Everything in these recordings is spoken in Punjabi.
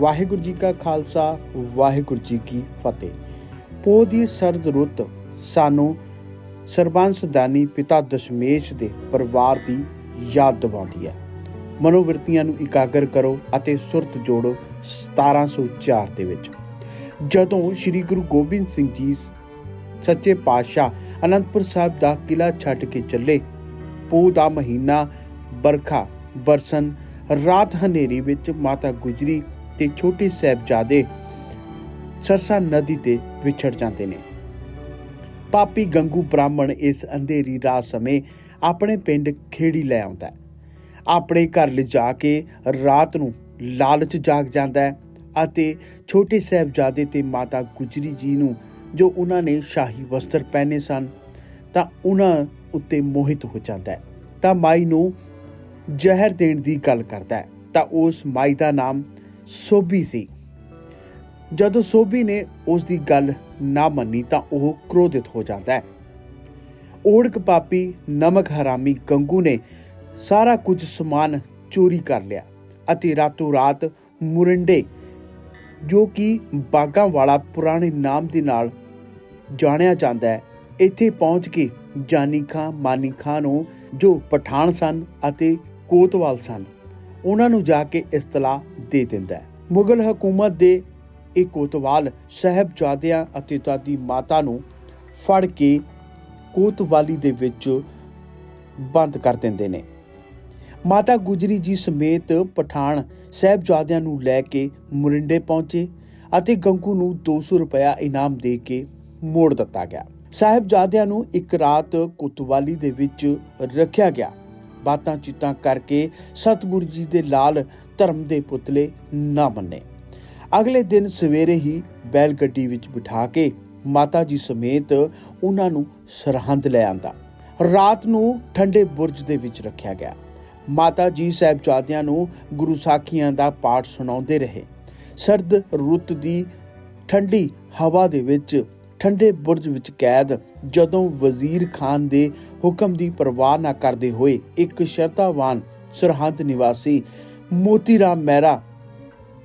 ਵਾਹਿਗੁਰੂ ਜੀ ਕਾ ਖਾਲਸਾ, ਵਾਹਿਗੁਰੂ ਜੀ ਕੀ ਫਤਿਹ। ਪੋਹ ਦੀ ਸਰਦ ਰੁੱਤ ਸਾਨੂੰ ਸਰਬੰਸ ਦਾਨੀ ਪਿਤਾ ਦਸ਼ਮੇਸ਼ ਦੇ ਪਰਿਵਾਰ ਦੀ ਯਾਦ ਦਿਵਾਉਂਦੀ ਹੈ। ਮਨੋਵਿਰਤੀਆਂ ਨੂੰ ਇਕਾਗਰ ਕਰੋ ਅਤੇ ਸੁਰਤ ਜੋੜੋ 1704 ਦੇ ਵਿੱਚ। ਜਦੋਂ ਸ੍ਰੀ ਗੁਰੂ ਗੋਬਿੰਦ ਸਿੰਘ ਜੀ ਸੱਚੇ ਪਾਤਸ਼ਾਹ ਅਨੰਦਪੁਰ ਸਾਹਿਬ ਦਾ ਕਿਲਾ ਛੱਡ ਕੇ ਚੱਲੇ, ਪੋਹ ਦਾ ਮਹੀਨਾ ਬਰਖਾ, ਬਰਸਨ, ਰਾਤ ਹਨੇਰੀ ਵਿੱਚ ਮਾਤਾ ਗੁਜਰੀ ਤੇ ਛੋਟੇ ਸਾਹਿਬਜ਼ਾਦੇ ਸਰਸਾ ਨਦੀ ਤੇ ਵਿਛੜ ਜਾਂਦੇ ਨੇ। ਪਾਪੀ ਗੰਗੂ ਬ੍ਰਾਹਮਣ ਇਸ ਅੰਧੇਰੀ ਰਾਤ ਸਮੇਂ ਆਪਣੇ ਪਿੰਡ ਖੇੜੀ ਲੈ ਆਉਂਦਾ ਆਪਣੇ ਘਰ ਲਿਜਾ ਕੇ ਰਾਤ ਨੂੰ ਲਾਲਚ ਜਾਗ ਜਾਂਦਾ ਹੈ ਅਤੇ ਛੋਟੇ ਸਾਹਿਬਜ਼ਾਦੇ ਤੇ ਮਾਤਾ ਗੁਜਰੀ ਜੀ ਨੂੰ ਜੋ ਉਹਨਾਂ ਨੇ ਸ਼ਾਹੀ ਵਸਤਰ ਪਹਿਨੇ ਸਨ, ਤਾਂ ਉਹਨਾਂ ਉੱਤੇ ਮੋਹਿਤ ਹੋ ਜਾਂਦਾ ਹੈ। ਤਾਂ ਮਾਈ ਨੂੰ ਜ਼ਹਿਰ ਦੇਣ ਦੀ ਗੱਲ ਕਰਦਾ ਹੈ। ਤਾਂ ਉਸ ਮਾਈ ਦਾ ਨਾਮ ਸੋਭੀ ਸੀ। ਜਦੋਂ ਸੋਭੀ ਨੇ ਉਸ ਦੀ ਗੱਲ ਨਾ ਮੰਨੀ ਤਾਂ ਉਹ ਕ੍ਰੋਧਿਤ ਹੋ ਜਾਂਦਾ ਹੈ। ਓੜਕ ਪਾਪੀ ਨਮਕ ਹਰਾਮੀ ਗੰਗੂ ਨੇ ਸਾਰਾ ਕੁਝ ਸਮਾਨ ਚੋਰੀ ਕਰ ਲਿਆ ਅਤੇ ਰਾਤੋਂ ਰਾਤ ਮੁਰੰਡੇ, ਜੋ ਕਿ ਬਾਗਾਂ ਵਾਲਾ ਪੁਰਾਣੇ ਨਾਮ ਦੇ ਨਾਲ ਜਾਣਿਆ ਜਾਂਦਾ ਹੈ, ਇੱਥੇ ਪਹੁੰਚ ਕੇ ਜਾਨੀ ਖਾਂ, ਮਾਨੀ ਖਾਂ ਨੂੰ ਜੋ ਪਠਾਨ ਸਨ ਅਤੇ ਕੋਤਵਾਲ ਸਨ। ਉਹਨਾਂ ਨੂੰ ਜਾ ਕੇ ਇਤਲਾਹ ਦੇ ਦਿੰਦਾ ਹੈ। ਮੁਗਲ ਹਕੂਮਤ ਦੇ ਇਹ ਕੋਤਵਾਲ ਸਹਿਬਜ਼ਾਦਿਆਂ ਅਤੇ ਦਾਦੀ ਮਾਤਾ ਨੂੰ ਫੜ ਕੇ ਕੋਤਵਾਲੀ ਦੇ ਵਿੱਚ ਬੰਦ ਕਰ ਦਿੰਦੇ ਨੇ। ਮਾਤਾ ਗੁਜਰੀ ਜੀ ਸਮੇਤ ਪਠਾਨ ਸਹਿਬਜ਼ਾਦਿਆਂ ਨੂੰ ਲੈ ਕੇ ਮੁਰਿੰਡੇ ਪਹੁੰਚੇ ਅਤੇ ਗੰਗੂ ਨੂੰ 200 ਰੁਪਇਆ ਇਨਾਮ ਦੇ ਕੇ ਮੋੜ ਦਿੱਤਾ ਗਿਆ। ਸਾਹਿਬਜ਼ਾਦਿਆਂ ਨੂੰ ਇੱਕ ਰਾਤ ਕੁਤਵਾਲੀ ਦੇ ਵਿੱਚ ਰੱਖਿਆ ਗਿਆ। ਬਾਤਾਂ ਚਿੱਤਾਂ ਕਰਕੇ ਸਤਿਗੁਰੂ ਜੀ ਦੇ ਲਾਲ ਧਰਮ ਦੇ ਪੁਤਲੇ ਨਾ ਮੰਨੇ। ਅਗਲੇ ਦਿਨ ਸਵੇਰੇ ਹੀ ਬੈਲ ਗੱਡੀ ਵਿੱਚ ਬਿਠਾ ਕੇ ਮਾਤਾ ਜੀ ਸਮੇਤ ਉਹਨਾਂ ਨੂੰ ਸਰਹੰਦ ਲੈ ਆਂਦਾ। ਰਾਤ ਨੂੰ ਠੰਡੇ ਬੁਰਜ ਦੇ ਵਿੱਚ ਰੱਖਿਆ ਗਿਆ। ਮਾਤਾ ਜੀ ਸਾਹਿਬਜ਼ਾਦਿਆਂ ਨੂੰ ਗੁਰੂ ਸਾਖੀਆਂ ਦਾ ਪਾਠ ਸੁਣਾਉਂਦੇ ਰਹੇ। ਸਰਦ ਰੁੱਤ ਦੀ ਠੰਡੀ ਹਵਾ ਦੇ ਵਿੱਚ ਠੰਡੇ ਬੁਰਜ ਵਿੱਚ ਕੈਦ ਜਦੋਂ ਵਜ਼ੀਰ ਖਾਨ ਦੇ ਹੁਕਮ ਦੀ ਪਰਵਾਹ ਨਾ ਕਰਦੇ ਹੋਏ ਇੱਕ ਸ਼ਰਤਾਵਾਨ ਸਰਹੰਦ ਨਿਵਾਸੀ ਮੋਤੀ ਮਹਿਰਾ,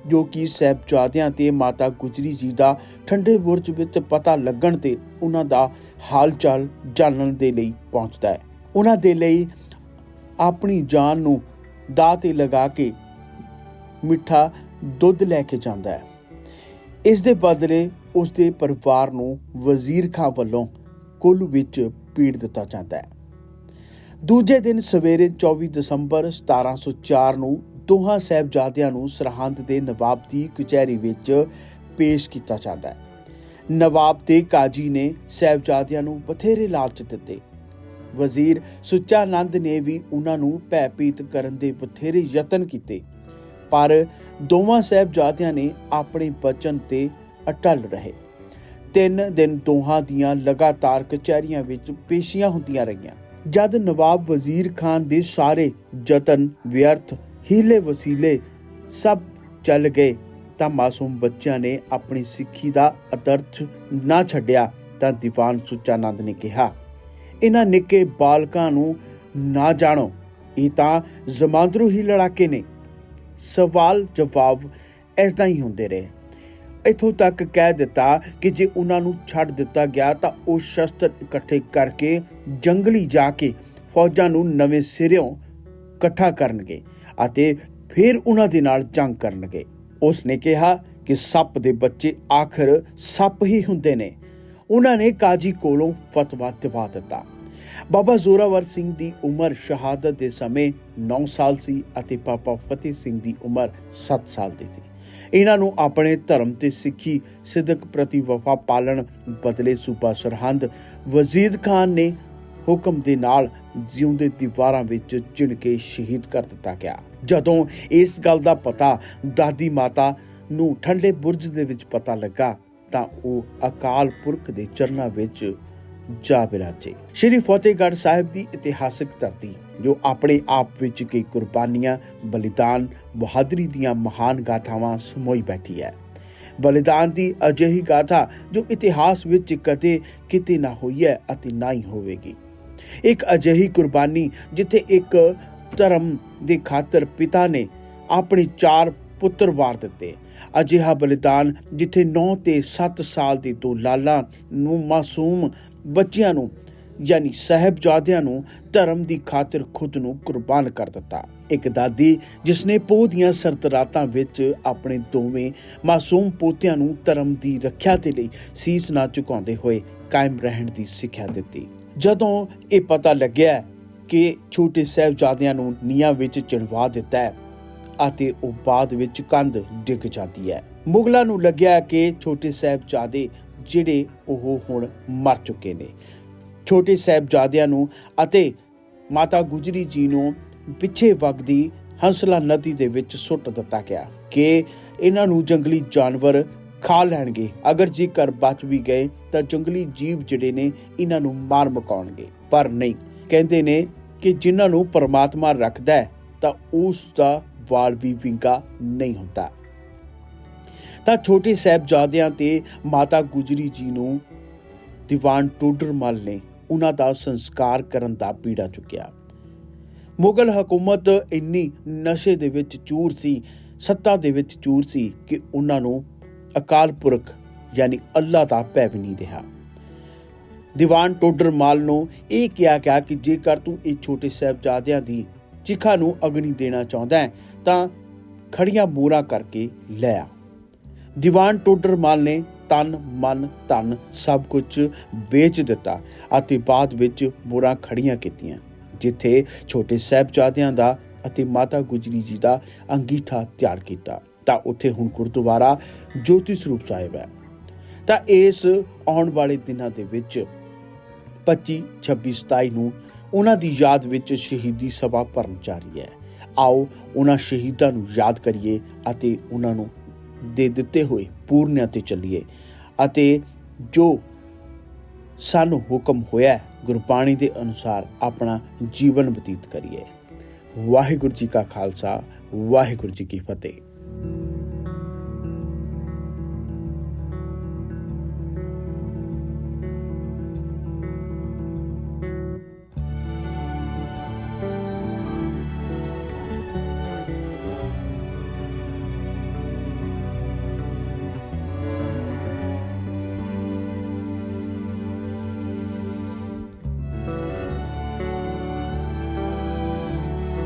ਜੋ ਕਿ ਸਾਹਿਬਜ਼ਾਦਿਆਂ ਤੇ ਮਾਤਾ ਗੁਜਰੀ ਜੀ ਦਾ ਠੰਡੇ ਬੁਰਜ ਵਿੱਚ ਪਤਾ ਲੱਗਣ ਤੇ ਉਹਨਾਂ ਦਾ ਹਾਲ ਚਾਲ ਜਾਣਨ ਦੇ ਲਈ ਪਹੁੰਚਦਾ ਹੈ। ਉਹਨਾਂ ਦੇ ਲਈ ਆਪਣੀ ਜਾਨ ਨੂੰ ਦਾਅ ਤੇ ਲਗਾ ਕੇ ਮਿੱਠਾ ਦੁੱਧ ਲੈ ਕੇ ਜਾਂਦਾ ਹੈ। ਇਸ ਦੇ ਬਦਲੇ ਉਸ ਦੇ ਪਰਿਵਾਰ ਨੂੰ ਵਜ਼ੀਰ ਖਾਂ ਵੱਲੋਂ ਕੁੱਲ ਵਿੱਚ ਪੀੜ ਦਿੱਤਾ ਜਾਂਦਾ ਹੈ। ਦੂਜੇ ਦਿਨ ਸਵੇਰੇ 24 ਦਸੰਬਰ 1704 ਨੂੰ ਦੋਹਾਂ ਸਾਹਿਬਜ਼ਾਦਿਆਂ ਨੂੰ ਸਰਹੰਦ ਦੇ ਨਵਾਬ ਦੀ ਕਚਹਿਰੀ ਵਿੱਚ ਪੇਸ਼ ਕੀਤਾ ਜਾਂਦਾ ਹੈ। ਨਵਾਬ ਤੇ ਕਾਜੀ ਨੇ ਸਾਹਿਬਜ਼ਾਦਿਆਂ ਨੂੰ ਬਥੇਰੇ ਲਾਲਚ ਦਿੱਤੇ। ਵਜ਼ੀਰ ਸੁੱਚਾ ਨੰਦ ਨੇ ਵੀ ਉਹਨਾਂ ਨੂੰ ਭੈਭੀਤ ਕਰਨ ਦੇ ਬਥੇਰੇ ਯਤਨ ਕੀਤੇ। ਪਰ ਦੋਵਾਂ ਸਾਹਿਬਜ਼ਾਦਿਆਂ ਨੇ ਆਪਣੇ ਬਚਨ ਤੇ ਅਟਲ ਰਹੇ। ਤਿੰਨ ਦਿਨ ਦੋਹਾਂ ਦੀਆਂ ਲਗਾਤਾਰ ਕਚਹਿਰੀਆਂ ਵਿੱਚ ਪੇਸ਼ੀਆਂ ਹੁੰਦੀਆਂ ਰਹੀਆਂ। ਜਦ ਨਵਾਬ ਵਜ਼ੀਰ ਖਾਨ ਦੇ ਸਾਰੇ ਯਤਨ ਵਿਅਰਥ, ਹੀਲੇ ਵਸੀਲੇ ਸਭ ਚੱਲ ਗਏ, ਤਾਂ ਮਾਸੂਮ ਬੱਚਿਆਂ ਨੇ ਆਪਣੀ ਸਿੱਖੀ ਦਾ ਅਦਰਥ ਨਾ ਛੱਡਿਆ, ਤਾਂ ਦੀਵਾਨ ਸੁੱਚਾਨੰਦ ਨੇ ਕਿਹਾ ਇਹਨਾਂ ਨਿੱਕੇ ਬਾਲਕਾਂ ਨੂੰ ਨਾ ਜਾਣੋ, ਇਹ ਤਾਂ ਜ਼ਮਾਂਦਰੂ ਹੀ ਲੜਾਕੇ ਨੇ। ਸਵਾਲ ਜਵਾਬ ਐਦਾਂ ਹੀ ਹੁੰਦੇ ਰਹੇ। ਇਥੋਂ ਤੱਕ ਕਹਿ ਦਿੱਤਾ ਕਿ ਜੇ ਉਹਨਾਂ ਨੂੰ ਛੱਡ ਦਿੱਤਾ ਗਿਆ ਤਾਂ ਉਹ ਸ਼ਸਤਰ ਇਕੱਠੇ ਕਰਕੇ ਜੰਗਲੀ ਜਾ ਕੇ ਫੌਜਾਂ ਨੂੰ ਨਵੇਂ ਸਿਰਿਓਂ ਇਕੱਠਾ ਕਰਨਗੇ ਅਤੇ ਫਿਰ ਉਹਨਾਂ ਦੇ ਨਾਲ ਜੰਗ ਕਰਨਗੇ। ਉਸ ਨੇ ਕਿਹਾ ਕਿ ਸੱਪ ਦੇ ਬੱਚੇ ਆਖਰ ਸੱਪ ਹੀ ਹੁੰਦੇ ਨੇ। ਉਹਨਾਂ ਨੇ ਕਾਜੀ ਕੋਲੋਂ ਫਤਵਾ ਦਿਵਾ ਦਿੱਤਾ। ਬਾਬਾ ਜ਼ੋਰਾਵਰ ਸਿੰਘ ਦੀ ਉਮਰ ਸ਼ਹਾਦਤ ਦੇ ਸਮੇਂ 9 ਸਾਲ ਸੀ ਅਤੇ ਪਾਪਾ ਫਤਿਹ ਸਿੰਘ ਦੀ ਉਮਰ 7 ਸਾਲ ਦੀ ਸੀ। ਇਹਨਾਂ ਨੂੰ ਆਪਣੇ ਧਰਮ ਤੇ ਸਿੱਖੀ ਸਿੱਧਕ ਪ੍ਰਤੀ ਵਫਾ ਪਾਲਣ ਬਦਲੇ ਸੂਬਾ ਸਰਹੰਦ ਵਜ਼ੀਦ ਖਾਨ ਨੇ ਹੁਕਮ ਦੇ ਨਾਲ ਜਿਉਂਦੇ ਦੀਵਾਰਾਂ ਵਿੱਚ ਚਿਣ ਕੇ ਸ਼ਹੀਦ ਕਰ ਦਿੱਤਾ ਗਿਆ। ਜਦੋਂ ਇਸ ਗੱਲ ਦਾ ਪਤਾ ਦਾਦੀ ਮਾਤਾ ਨੂੰ ਠੰਡੇ ਬੁਰਜ ਦੇ ਵਿੱਚ ਪਤਾ ਲੱਗਾ ਤਾਂ ਉਹ ਅਕਾਲ ਪੁਰਖ ਦੇ ਚਰਨਾਂ ਵਿੱਚ ਜਾ ਬਿਰਾਜੇ। ਸ਼੍ਰੀ ਫਤਿਹਗੜ੍ਹ ਸਾਹਿਬ ਦੀ ਇਤਿਹਾਸਕ ਧਰਤੀ, ਜੋ ਆਪਣੇ ਆਪ ਵਿੱਚ ਕਈ ਕੁਰਬਾਨੀਆਂ, ਬਲੀਦਾਨ, ਬਹਾਦਰੀ ਦੀਆਂ ਮਹਾਨ ਗਾਥਾਵਾਂ ਸਮੋਈ ਬੈਠੀ ਹੈ। ਬਲੀਦਾਨ ਦੀ ਅਜਿਹੀ ਗਾਥਾ ਜੋ ਇਤਿਹਾਸ ਵਿੱਚ ਕਦੇ ਕਿਤੇ ਨਾ ਹੋਈ ਹੈ ਅਤੇ ਨਾ ਹੀ ਹੋਵੇਗੀ। ਇੱਕ ਅਜਿਹੀ ਕੁਰਬਾਨੀ ਜਿੱਥੇ ਇੱਕ ਧਰਮ ਦੇ ਖਾਤਰ ਪਿਤਾ ਨੇ ਆਪਣੇ ਚਾਰ ਪੁੱਤਰ ਵਾਰ ਦਿੱਤੇ। ਅਜਿਹਾ ਬਲੀਦਾਨ ਜਿੱਥੇ 9 ਤੇ 7 ਸਾਲ ਦੇ ਦੋ ਲਾਲਾਂ ਨੂੰ ਮਾਸੂਮ ਬੱਚਿਆਂ ਨੂੰ, ਯਾਨੀ ਸਹਿਬਜ਼ਾਦਿਆਂ ਨੂੰ ਧਰਮ ਦੀ ਖਾਤਰ ਖੁਦ ਨੂੰ ਕੁਰਬਾਨ ਕਰ ਦਿੱਤਾ। ਇੱਕ ਦਾਦੀ ਜਿਸ ਨੇ ਪੋਹ ਦੀਆਂ ਸਰਦ ਵਿੱਚ ਆਪਣੇ ਦੋਵੇਂ ਮਾਸੂਮ ਪੋਤਿਆਂ ਨੂੰ ਧਰਮ ਦੀ ਰੱਖਿਆ ਦੇ ਲਈ ਸੀਸ ਨਾ ਝੁਕਾਉਂਦੇ ਹੋਏ ਕਾਇਮ ਰਹਿਣ ਦੀ ਸਿੱਖਿਆ ਦਿੱਤੀ। ਜਦੋਂ ਇਹ ਪਤਾ ਲੱਗਿਆ ਕਿ ਛੋਟੇ ਸਾਹਿਬਜ਼ਾਦਿਆਂ ਨੂੰ ਨੀਹਾਂ ਵਿੱਚ ਚਿਣਵਾ ਦਿੱਤਾ ਹੈ ਅਤੇ ਉਹ ਬਾਅਦ ਵਿੱਚ ਕੰਧ ਡਿੱਗ ਜਾਂਦੀ ਹੈ। ਮੁਗਲਾਂ ਨੂੰ ਲੱਗਿਆ ਕਿ ਛੋਟੇ ਸਾਹਿਬਜ਼ਾਦੇ ਜਿਹੜੇ ਉਹ ਹੁਣ ਮਰ ਚੁੱਕੇ ਨੇ। ਛੋਟੇ ਸਾਹਿਬਜ਼ਾਦਿਆਂ ਨੂੰ ਅਤੇ ਮਾਤਾ ਗੁਜਰੀ ਜੀ ਨੂੰ ਪਿੱਛੇ ਵਗਦੀ ਹੰਸਲਾ ਨਦੀ ਦੇ ਵਿੱਚ ਸੁੱਟ ਦਿੱਤਾ ਗਿਆ ਕਿ ਇਹਨਾਂ ਨੂੰ ਜੰਗਲੀ ਜਾਨਵਰ ਖਾ ਲੈਣਗੇ। ਅਗਰ ਜੇਕਰ ਬਚ ਵੀ ਗਏ ਤਾਂ ਜੰਗਲੀ ਜੀਵ ਜਿਹੜੇ ਨੇ ਇਹਨਾਂ ਨੂੰ ਮਾਰ ਮਕਾਉਣਗੇ। ਪਰ ਨਹੀਂ, ਕਹਿੰਦੇ ਨੇ ਕਿ ਜਿਨ੍ਹਾਂ ਨੂੰ ਪਰਮਾਤਮਾ ਰੱਖਦਾ ਹੈ ਤਾਂ ਉਸ ਦਾ ਵਾਲ ਵੀ ਵਿੰਗਾ ਨਹੀਂ ਹੁੰਦਾ। ਤਾਂ ਛੋਟੇ ਸਾਹਿਬਜ਼ਾਦਿਆਂ ਤੇ ਮਾਤਾ ਗੁਜਰੀ ਜੀ ਨੂੰ ਦੀਵਾਨ ਟੋਡਰਮਲ ਨੇ ਉਹਨਾਂ ਦਾ ਸੰਸਕਾਰ ਕਰਨ ਦਾ ਪੀੜਾ ਚੁੱਕਿਆ। ਮੁਗਲ ਹਕੂਮਤ ਇੰਨੀ ਨਸ਼ੇ ਦੇ ਵਿੱਚ ਚੂਰ ਸੀ, ਸੱਤਾ ਦੇ ਵਿੱਚ ਚੂਰ ਸੀ ਕਿ ਉਹਨਾਂ ਨੂੰ ਅਕਾਲ ਪੁਰਖ ਯਾਨੀ ਅੱਲਾ ਦਾ ਭੈ ਵੀ ਨਹੀਂ ਰਿਹਾ। ਦੀਵਾਨ ਟੋਡਰਮਲ ਨੂੰ ਇਹ ਕਿਹਾ ਗਿਆ ਕਿ ਜੇਕਰ ਤੂੰ ਇਹ ਛੋਟੇ ਸਾਹਿਬਜ਼ਾਦਿਆਂ ਦੀ ਚਿਖਾ ਨੂੰ ਅਗਨੀ ਦੇਣਾ ਚਾਹੁੰਦਾ ਹੈ, ਤਾਂ ਖੜੀਆਂ ਮੋਹਰਾਂ ਕਰਕੇ ਲੈ ਆ। ਦੀਵਾਨ ਟੋਡਰਮਲ ਨੇ ਤਨ, ਮਨ, ਧਨ ਸਭ ਕੁਝ ਵੇਚ ਦਿੱਤਾ ਅਤੇ ਬਾਅਦ ਵਿੱਚ ਮੋਹਰਾਂ ਖੜੀਆਂ ਕੀਤੀਆਂ, ਜਿੱਥੇ ਛੋਟੇ ਸਾਹਿਬਜ਼ਾਦਿਆਂ ਦਾ ਅਤੇ ਮਾਤਾ ਗੁਜਰੀ ਜੀ ਦਾ ਅੰਗੀਠਾ ਤਿਆਰ ਕੀਤਾ। ਤਾਂ ਉੱਥੇ ਹੁਣ ਗੁਰਦੁਆਰਾ ਜੋਤੀ ਸਰੂਪ ਸਾਹਿਬ ਹੈ। ਤਾਂ ਇਸ ਆਉਣ ਵਾਲੇ ਦਿਨਾਂ ਦੇ ਵਿੱਚ 25 26 27 ਨੂੰ ਉਹਨਾਂ ਦੀ ਯਾਦ ਵਿੱਚ ਸ਼ਹੀਦੀ ਸਭਾ ਭਰਨ ਜਾ ਰਹੀ ਹੈ। ਆਓ ਉਹਨਾਂ ਸ਼ਹੀਦਾਂ ਨੂੰ ਯਾਦ ਕਰੀਏ ਅਤੇ ਉਹਨਾਂ ਨੂੰ ਦੇ ਦਿੱਤੇ ਹੋਏ ਪੂਰਨਿਆਂ ਤੇ ਚੱਲੀਏ ਅਤੇ ਜੋ ਸਾਨੂੰ ਹੁਕਮ ਹੋਇਆ ਗੁਰਬਾਣੀ ਦੇ ਅਨੁਸਾਰ ਆਪਣਾ ਜੀਵਨ ਬਤੀਤ ਕਰੀਏ। ਵਾਹਿਗੁਰੂ ਜੀ ਕਾ ਖਾਲਸਾ, ਵਾਹਿਗੁਰੂ ਜੀ ਕੀ ਫਤਿਹ।